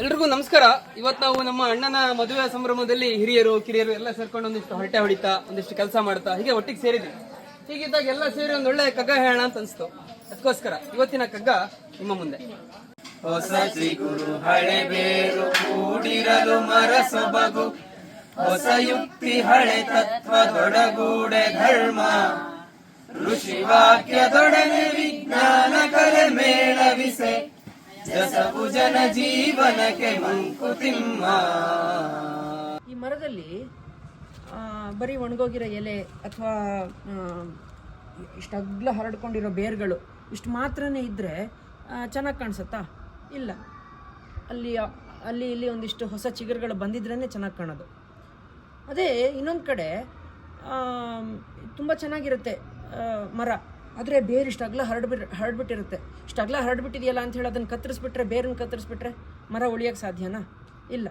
ಎಲ್ರಿಗೂ ನಮಸ್ಕಾರ. ಇವತ್ತು ನಾವು ನಮ್ಮ ಅಣ್ಣನ ಮದುವೆ ಸಂಭ್ರಮದಲ್ಲಿ ಹಿರಿಯರು, ಕಿರಿಯರು ಎಲ್ಲ ಸೇರ್ಕೊಂಡು ಒಂದಿಷ್ಟು ಹೊರಟೆ ಹೊಡಿತಾ, ಒಂದಿಷ್ಟು ಕೆಲಸ ಮಾಡ್ತಾ, ಹೀಗೆ ಒಟ್ಟಿಗೆ ಸೇರಿದ್ವಿ. ಹೀಗಿದ್ದಾಗ ಎಲ್ಲ ಸೇರಿ ಒಂದು ಒಳ್ಳೆ ಕಗ್ಗ ಹೇಳೋಣ ಅಂತ ಅನ್ಸ್ತು. ಅದಕ್ಕೋಸ್ಕರ ಇವತ್ತಿನ ಕಗ್ಗ ನಿಮ್ಮ ಮುಂದೆ. ಹೊಸ ಚಿಗುರು ಹಳೆ ಬೇರು ಕೂಡಿರಲು ಮರ ಹೊಸ ಯುಕ್ತಿ ಹಳೆ ತತ್ವ ದೊಡಗೂಡೆ ಧರ್ಮ. ಋಷಿ ವಿಜ್ಞಾನ ಕಲೆ ಮೇಳವಿಸೆ. ಜನ ಜೀವನಕ್ಕೆ ಮಂಕುತಿಮ್ಮ. ಈ ಮರದಲ್ಲಿ ಬರೀ ಒಣಗೋಗಿರೋ ಎಲೆ ಅಥವಾ ಇಷ್ಟಗ್ಲ ಹರಡ್ಕೊಂಡಿರೋ ಬೇರುಗಳು, ಇಷ್ಟು ಮಾತ್ರನೇ ಇದ್ದರೆ ಚೆನ್ನಾಗಿ ಕಾಣಿಸುತ್ತಾ? ಇಲ್ಲ. ಅಲ್ಲಿ ಅಲ್ಲಿ, ಇಲ್ಲಿ ಒಂದಿಷ್ಟು ಹೊಸ ಚಿಗುರುಗಳು ಬಂದಿದ್ರೇ ಚೆನ್ನಾಗಿ ಕಾಣೋದು. ಅದೇ ಇನ್ನೊಂದು ಕಡೆ ತುಂಬ ಚೆನ್ನಾಗಿರುತ್ತೆ ಮರ. ಆದರೆ ಬೇರು ಇಷ್ಟು ಅಗಲ ಹರಡ್ಬಿಟ್, ಹರಡ್ಬಿಟ್ಟಿರುತ್ತೆ. ಇಷ್ಟಗ್ಲ ಹರಡ್ಬಿಟ್ಟಿದೆಯಲ್ಲ ಅಂತ ಹೇಳಿ ಅದನ್ನು ಕತ್ತರಿಸ್ಬಿಟ್ರೆ, ಬೇರನ್ನು ಕತ್ತರಿಸ್ಬಿಟ್ರೆ ಮರ ಉಳಿಯೋಕ್ಕೆ ಸಾಧ್ಯನಾ? ಇಲ್ಲ.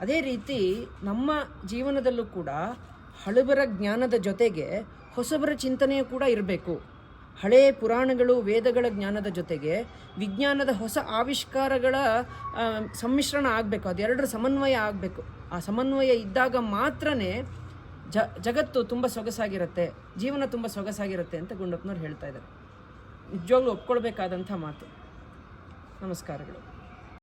ಅದೇ ರೀತಿ ನಮ್ಮ ಜೀವನದಲ್ಲೂ ಕೂಡ ಹಳಬರ ಜ್ಞಾನದ ಜೊತೆಗೆ ಹೊಸಬರ ಚಿಂತನೆಯೂ ಕೂಡ ಇರಬೇಕು. ಹಳೆಯ ಪುರಾಣಗಳು, ವೇದಗಳ ಜ್ಞಾನದ ಜೊತೆಗೆ ವಿಜ್ಞಾನದ ಹೊಸ ಆವಿಷ್ಕಾರಗಳ ಸಮ್ಮಿಶ್ರಣ ಆಗಬೇಕು. ಅದೆರಡರ ಸಮನ್ವಯ ಆಗಬೇಕು. ಆ ಸಮನ್ವಯ ಇದ್ದಾಗ ಮಾತ್ರನೇ ಜ, ಜಗತ್ತು ತುಂಬ ಸೊಗಸಾಗಿರುತ್ತೆ, ಜೀವನ ತುಂಬ ಸೊಗಸಾಗಿರುತ್ತೆ ಅಂತ ಗುಂಡಪ್ಪನವ್ರು ಹೇಳ್ತಾ ಇದ್ದಾರೆ. ನಿಜವಾಗ್ಲೂ ಒಪ್ಕೊಳ್ಬೇಕಾದಂಥ ಮಾತು. ನಮಸ್ಕಾರಗಳು.